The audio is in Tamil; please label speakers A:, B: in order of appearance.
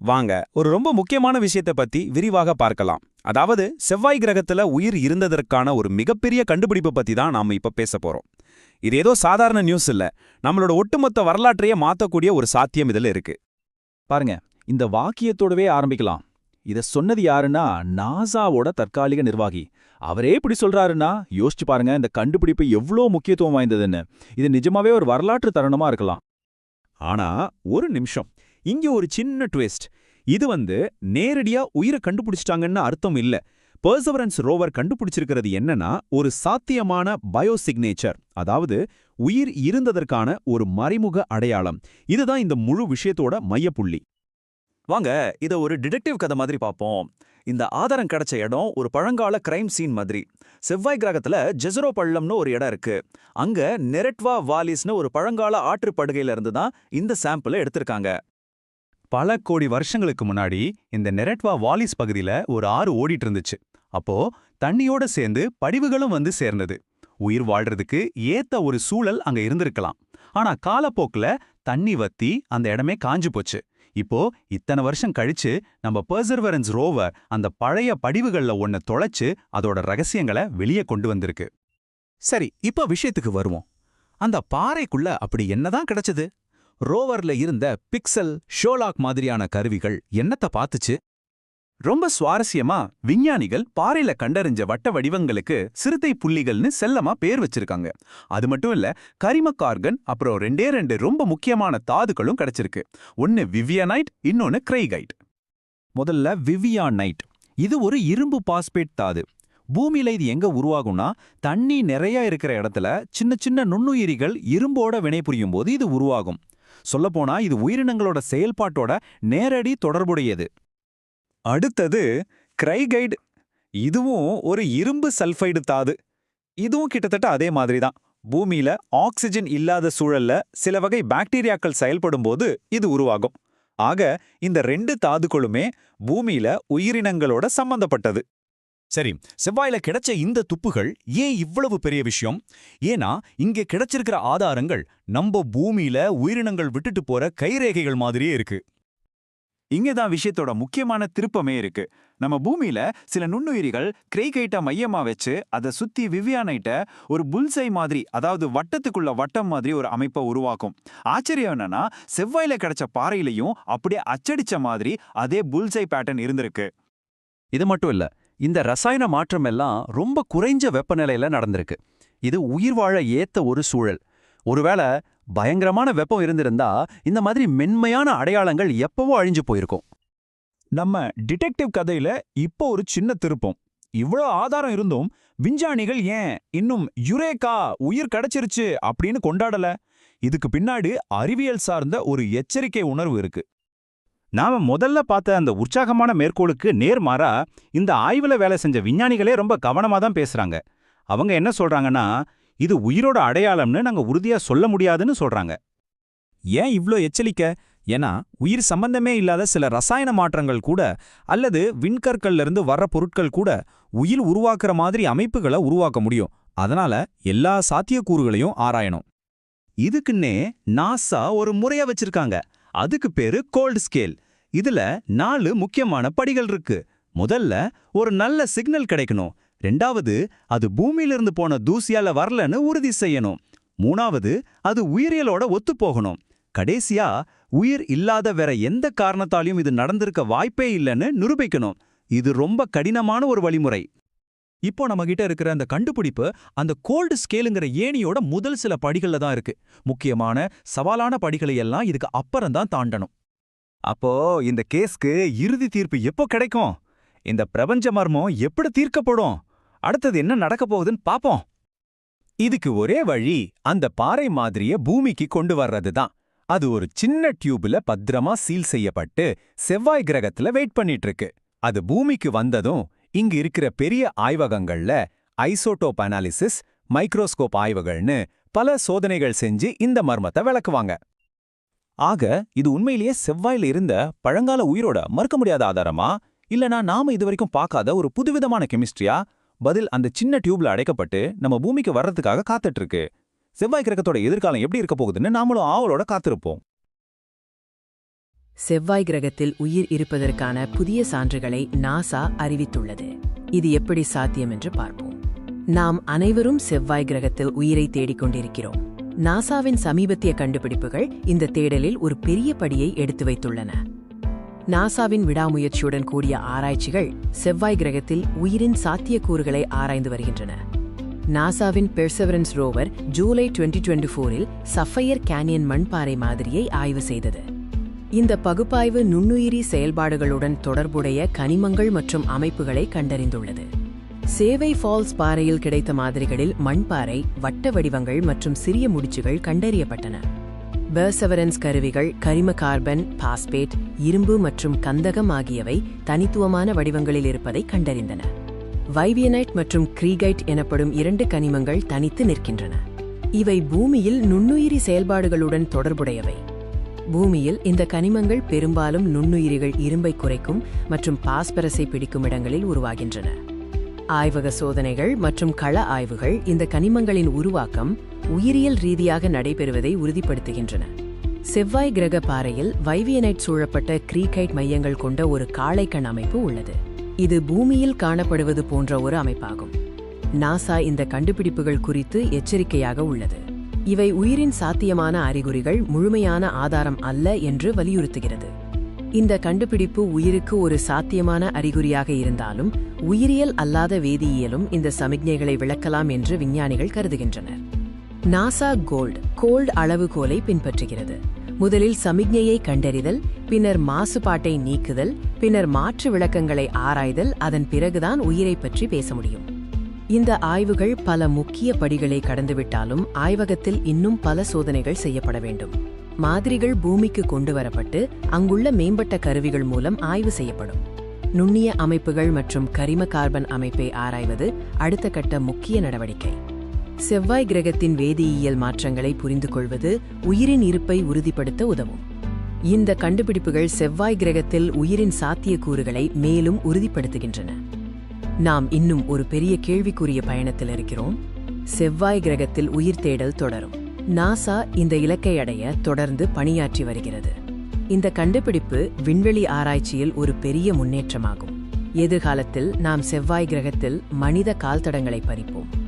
A: வாங்க ஒரு ரொம்ப முக்கியமான விஷயத்தை பத்தி விரிவாக பார்க்கலாம். அதாவது செவ்வாய் கிரகத்துல உயிர் இருந்ததற்கான ஒரு மிகப்பெரிய கண்டுபிடிப்பு பத்தி தான் நாம இப்ப பேச போறோம். இது ஏதோ சாதாரண நியூஸ் இல்ல. நம்மளோட ஒட்டுமொத்த வரலாற்றையே மாத்தக்கூடிய ஒரு சாத்தியம் இதுல இருக்கு.
B: பாருங்க இந்த வாக்கியத்தோடவே ஆரம்பிக்கலாம். இத சொன்னது யாருன்னா நாசாவோட தற்காலிக நிர்வாகி. அவரே இப்படி சொல்றாருன்னா யோசிச்சு பாருங்க இந்த கண்டுபிடிப்பு எவ்வளோ முக்கியத்துவம் வாய்ந்ததுன்னு. இது நிஜமாவே ஒரு வரலாற்று தருணமா இருக்கலாம்.
C: ஆனா ஒரு நிமிஷம். இங்க ஒரு சின்ன ட்விஸ்ட் இது வந்து நேரடியா உயிரை கண்டுபிடிச்சிட்டாங்கன்னு அர்த்தம் இல்ல. பர்சவரன்ஸ் ரோவர் கண்டுபிடிச்சிருக்கிறது என்னன்னா ஒரு சாத்தியமான பயோசிக்னேச்சர் அதாவது உயிர் இருந்ததற்கான ஒரு மறைமுக அடையாளம். இதுதான் இந்த முழு விஷயத்தோட மையப்புள்ளி.
D: வாங்க இத ஒரு டிடெக்டிவ் கதை மாதிரி பார்ப்போம். இந்த ஆதாரம் கிடைச்ச இடம் ஒரு பழங்கால கிரைம் சீன் மாதிரி. செவ்வாய் கிரகத்துல ஜெசரோ பள்ளம்னு ஒரு இடம் இருக்கு. அங்க நெரட்வா வாலிஸ்னு ஒரு பழங்கால ஆற்றுப்படுகையில இருந்து தான் இந்த சாம்பிளை எடுத்திருக்காங்க.
C: பல கோடி வருஷங்களுக்கு முன்னாடி இந்த நெரட்வா வாலிஸ் பகுதியில ஒரு ஆறு ஓடிட்டு இருந்துச்சு அப்போ தண்ணியோட சேர்ந்து படிவுகளும் வந்து சேர்ந்தது. உயிர் வாழ்றதுக்கு ஏத்த ஒரு சூழல் அங்க இருந்திருக்கலாம். ஆனா காலப்போக்குல தண்ணி வத்தி அந்த இடமே காஞ்சு போச்சு. இப்போ இத்தனை வருஷம் கழிச்சு நம்ம பர்சர்வரன்ஸ் ரோவர் அந்த பழைய படிவுகள்ல ஒன்ன தொலைச்சு அதோட ரகசியங்களை வெளியே கொண்டு வந்திருக்கு. சரி இப்ப விஷயத்துக்கு வருவோம். அந்த பாறைக்குள்ள அப்படி என்னதான் கிடைச்சது? ரோவர்ல இருந்த பிக்சல் ஷோலாக் மாதிரியான கருவிகள் என்னத்த பார்த்துச்சு ரொம்ப சுவாரஸ்யமா விஞ்ஞானிகள் பாறையில கண்டறிஞ்ச வட்ட வடிவங்களுக்கு சிறுத்தை புள்ளிகள்னு செல்லமா பேர் வச்சிருக்காங்க. அது மட்டும் இல்ல கரிம கார்கன் அப்புறம் ரெண்டே ரெண்டு ரொம்ப முக்கியமான தாதுக்களும் கிடைச்சிருக்கு. ஒன்னு விவியனைட் இன்னொன்னு கிரைகைட். முதல்ல விவியானைட். இது ஒரு இரும்பு பாஸ்பேட் தாது. பூமியில இது எங்க உருவாகும்னா தண்ணி நிறைய இருக்கிற இடத்துல சின்ன சின்ன நுண்ணுயிரிகள் இரும்போட வினைபுரியும் போது இது உருவாகும். சொல்லப்போனா இது உயிரினங்களோட செயல்பாட்டோட நேரடி தொடர்புடையது. அடுத்தது கிரைகைடு. இதுவும் ஒரு இரும்பு சல்ஃபைடு தாது. இதுவும் கிட்டத்தட்ட அதே மாதிரி தான். பூமியில ஆக்சிஜன் இல்லாத சூழல்ல சில வகை பாக்டீரியாக்கள் செயல்படும் போது இது உருவாகும். ஆக இந்த ரெண்டு தாதுக்களுமே பூமியில உயிரினங்களோட சம்பந்தப்பட்டது. சரி செவ்வாயில கிடைச்ச இந்த துப்புகள் ஏன் இவ்வளவு பெரிய விஷயம்? ஏன்னா இங்க கிடைச்சிருக்கிற ஆதாரங்கள் நம்ம பூமியில உயிரினங்கள் விட்டுட்டு போற கைரேகைகள் மாதிரியே இருக்கு. இங்கதான் விஷயத்தோட முக்கியமான திருப்பமே இருக்கு. நம்ம பூமியில சில நுண்ணுயிரிகள் கிரைகைட்ட மையமா வச்சு அதை சுத்தி விவியானைட்ட ஒரு புல்சை மாதிரி அதாவது வட்டத்துக்குள்ள வட்டம் மாதிரி ஒரு அமைப்பை உருவாக்கும். ஆச்சரியம் என்னன்னா செவ்வாயில கிடைச்ச பாறையிலையும் அப்படியே அச்சடிச்ச மாதிரி அதே புல்சை பேட்டர்ன் இருந்திருக்கு.
B: இது மட்டும் இல்ல இந்த ரசாயன மாற்றம் எல்லாம் ரொம்ப குறைஞ்ச வெப்பநிலையில நடந்திருக்கு. இது உயிர் வாழ ஏத்த ஒரு சூழல். ஒருவேளை பயங்கரமான வெப்பம் இருந்திருந்தா இந்த மாதிரி மென்மையான அடையாளங்கள் எப்பவோ அழிஞ்சு போயிருக்கும்.
C: நம்ம டிடெக்டிவ் கதையில இப்போ ஒரு சின்ன திருப்பம். இவ்வளோ ஆதாரம் இருந்தும் விஞ்ஞானிகள் ஏன் இன்னும் யுரேகா உயிர் கிடைச்சிருச்சு அப்படின்னு கொண்டாடல? இதுக்கு பின்னாடி அறிவியல் சார்ந்த ஒரு எச்சரிக்கை உணர்வு இருக்கு. நாம முதல்ல பார்த்த அந்த உற்சாகமான மேற்கோளுக்கு நேர்மாறா இந்த ஆய்வுல வேலை செஞ்ச விஞ்ஞானிகளே ரொம்ப கவனமா தான் பேசுறாங்க. அவங்க என்ன சொல்றாங்கன்னா இது உயிரோட அடையாளம்னு நாங்க உறுதியா சொல்ல முடியாதுன்னு சொல்றாங்க. ஏன் இவ்ளோ எச்சரிக்க? ஏன்னா உயிர் சம்பந்தமே இல்லாத சில ரசாயன மாற்றங்கள் கூட அல்லது விண்கற்கள்ல இருந்து வர்ற பொருட்கள் கூட உயிர் உருவாக்குற மாதிரி அமைப்புகளை உருவாக்க முடியும். அதனால எல்லா சாத்தியக்கூறுகளையும் ஆராயணும். இதுக்குன்னே நாசா ஒரு முறைய வச்சிருக்காங்க. அதுக்கு பேரு கோல்ட் ஸ்கேல். இதுல நாலு முக்கியமான படிகள் இருக்கு. முதல்ல ஒரு நல்ல சிக்னல் கிடைக்கணும். ரெண்டாவது அது பூமியிலிருந்து போன தூசியால வரலன்னு உறுதி செய்யணும். மூணாவது அது உயிரியலோட ஒத்துப்போகணும் கடைசியா உயிர் இல்லாத வேற எந்த காரணத்தாலையும் இது நடந்திருக்க வாய்ப்பே இல்லைன்னு நிரூபிக்கணும். இது ரொம்ப கடினமான ஒரு வழிமுறை. இப்போ நம்ம கிட்ட இருக்கிற அந்த கண்டுபிடிப்பு அந்த கோல்டு ஸ்கேலுங்கிற ஏணியோட முதல் சில படிகள்ல தான் இருக்கு. முக்கியமான சவாலான படிகளை எல்லாம் இதுக்கு அப்புறம் தான் தாண்டணும். அப்போ இந்த கேஸ்க்கு இறுதி தீர்ப்பு எப்போ கிடைக்கும்? இந்த பிரபஞ்ச மர்மம் எப்படி தீர்க்கப்படும்? அடுத்தது என்ன நடக்க போகுதுன்னு பாப்போம். இதுக்கு ஒரே வழி அந்த பாறை மாதிரிய பூமிக்கு கொண்டு வர்றது தான் அது ஒரு சின்ன டியூப்ல பத்திரமா சீல் செய்யப்பட்டு செவ்வாய் கிரகத்துல வெயிட் பண்ணிட்டு இருக்கு அது பூமிக்கு வந்ததும் இங்க இருக்கிற பெரிய ஆய்வகங்கள்ல ஐசோடோப் அனாலிசிஸ் மைக்ரோஸ்கோப் ஆய்வுகள்னு பல சோதனைகள் செஞ்சு இந்த மர்மத்தை விளக்குவாங்க. ஆக இது உண்மையிலேயே செவ்வாயில இருந்த பழங்கால உயிரோட மறுக்க முடியாத ஆதாரமா? இல்லனா நாம இதுவரைக்கும் பார்க்காத ஒரு புதுவிதமான கெமிஸ்ட்ரியா? பதில் அந்த சின்ன டியூப்ல அடைக்கப்பட்டு நம்ம பூமிக்கு வர்றதுக்காக காத்துட்டு இருக்கு செவ்வாய் கிரகத்தோட எதிர்காலம் எப்படி இருக்க போகுதுன்னு நாமளும் ஆவலோட காத்திருப்போம்.
E: செவ்வாய் கிரகத்தில் உயிர் இருப்பதற்கான புதிய சான்றுகளை நாசா அறிவித்துள்ளது. இது எப்படி சாத்தியம் என்று பார்ப்போம். நாம் அனைவரும் செவ்வாய் கிரகத்தில் உயிரை தேடிக் கொண்டிருக்கிறோம் நாசாவின் சமீபத்திய கண்டுபிடிப்புகள் இந்த தேடலில் ஒரு பெரிய படியை எடுத்து வைத்துள்ளன. நாசாவின் விடாமுயற்சியுடன் கூடிய ஆராய்ச்சிகள் செவ்வாய் கிரகத்தில் உயிரின் சாத்தியக்கூறுகளை ஆராய்ந்து வருகின்றன. நாசாவின் பெர்செவரன்ஸ் ரோவர் ஜூலை 2024 டுவெண்ட்டி ஃபோரில் சஃபையர் கேனியன் மண்பாறை மாதிரியை ஆய்வு செய்தது. இந்த பகுப்பாய்வு நுண்ணுயிரி செயல்பாடுகளுடன் தொடர்புடைய கனிமங்கள் மற்றும் அமைப்புகளை கண்டறிந்துள்ளது. சேவை ஃபால்ஸ் பாறையில் கிடைத்த மாதிரிகளில் மண்பாறை வட்ட வடிவங்கள் மற்றும் சிறிய முடிச்சுகள் கண்டறியப்பட்டன. பெர்செவரன்ஸ் கருவிகள் கரிம கார்பன் பாஸ்பேட் இரும்பு மற்றும் கந்தகம் ஆகியவை தனித்துவமான வடிவங்களில் இருப்பதை கண்டறிந்தன. வைவியனைட் மற்றும் கிரீகைட் எனப்படும் இரண்டு கனிமங்கள் தனித்து நிற்கின்றன. இவை பூமியில் நுண்ணுயிரி செயல்பாடுகளுடன் தொடர்புடையவை. பூமியில் இந்த கனிமங்கள் பெரும்பாலும் நுண்ணுயிரிகள் இரும்பை குறைக்கும் மற்றும் பாஸ்பரஸை பிடிக்கும் இடங்களில் உருவாகின்றன. ஆய்வக சோதனைகள் மற்றும் கள ஆய்வுகள் இந்த கனிமங்களின் உருவாக்கம் உயிரியல் ரீதியாக நடைபெறுவதை உறுதிப்படுத்துகின்றன. செவ்வாய் கிரக பாறையில் வைவியனைட் சூழப்பட்ட கிரீகைட் மையங்கள் கொண்ட ஒரு காளைக்கண் அமைப்பு உள்ளது. இது பூமியில் காணப்படுவது போன்ற ஒரு அமைப்பாகும். நாசா இந்த கண்டுபிடிப்புகள் குறித்து எச்சரிக்கையாக உள்ளது. இவை உயிரின் சாத்தியமான அறிகுறிகள் முழுமையான ஆதாரம் அல்ல என்று வலியுறுத்துகிறது. இந்த கண்டுபிடிப்பு உயிருக்கு ஒரு சாத்தியமான அறிகுறியாக இருந்தாலும் உயிரியல் அல்லாத வேதியியலும் இந்த சமிக்ஞைகளை விளக்கலாம் என்று விஞ்ஞானிகள் கருதுகின்றனர். நாசா கோல்ட் கோல்ட் அளவுகோலை பின்பற்றுகிறது. முதலில் சமிக்ஞையை கண்டறிதல் பின்னர் மாசுபாட்டை நீக்குதல் பின்னர் மாற்று விளக்கங்களை ஆராய்தல் அதன் பிறகுதான் உயிரை பற்றி பேச முடியும். இந்த ஆய்வுகள் பல முக்கிய படிகளை கடந்துவிட்டாலும் ஆய்வகத்தில் இன்னும் பல சோதனைகள் செய்யப்பட வேண்டும். மாதிரிகள் பூமிக்கு கொண்டு வரப்பட்டு அங்குள்ள மேம்பட்ட கருவிகள் மூலம் ஆய்வு செய்யப்படும். நுண்ணிய அமைப்புகள் மற்றும் கரிம கார்பன் அமைப்பை ஆராய்வது அடுத்த கட்ட முக்கிய நடவடிக்கை. செவ்வாய் கிரகத்தின் வேதியியல் மாற்றங்களை புரிந்து கொள்வது உயிரின் இருப்பை உறுதிப்படுத்த உதவும். இந்த கண்டுபிடிப்புகள் செவ்வாய் கிரகத்தில் உயிரின் சாத்தியக்கூறுகளை மேலும் உறுதிப்படுத்துகின்றன. நாம் இன்னும் ஒரு பெரிய கேள்விக்குரிய பயணத்தில் இருக்கிறோம். செவ்வாய் கிரகத்தில் உயிர் தேடல் தொடரும். நாசா இந்த இலக்கை அடைய தொடர்ந்து பணியாற்றி வருகிறது. இந்த கண்டுபிடிப்பு விண்வெளி ஆராய்ச்சியில் ஒரு பெரிய முன்னேற்றமாகும். எதிர்காலத்தில் நாம் செவ்வாய் கிரகத்தில் மனித கால்தடங்களை பறிப்போம்.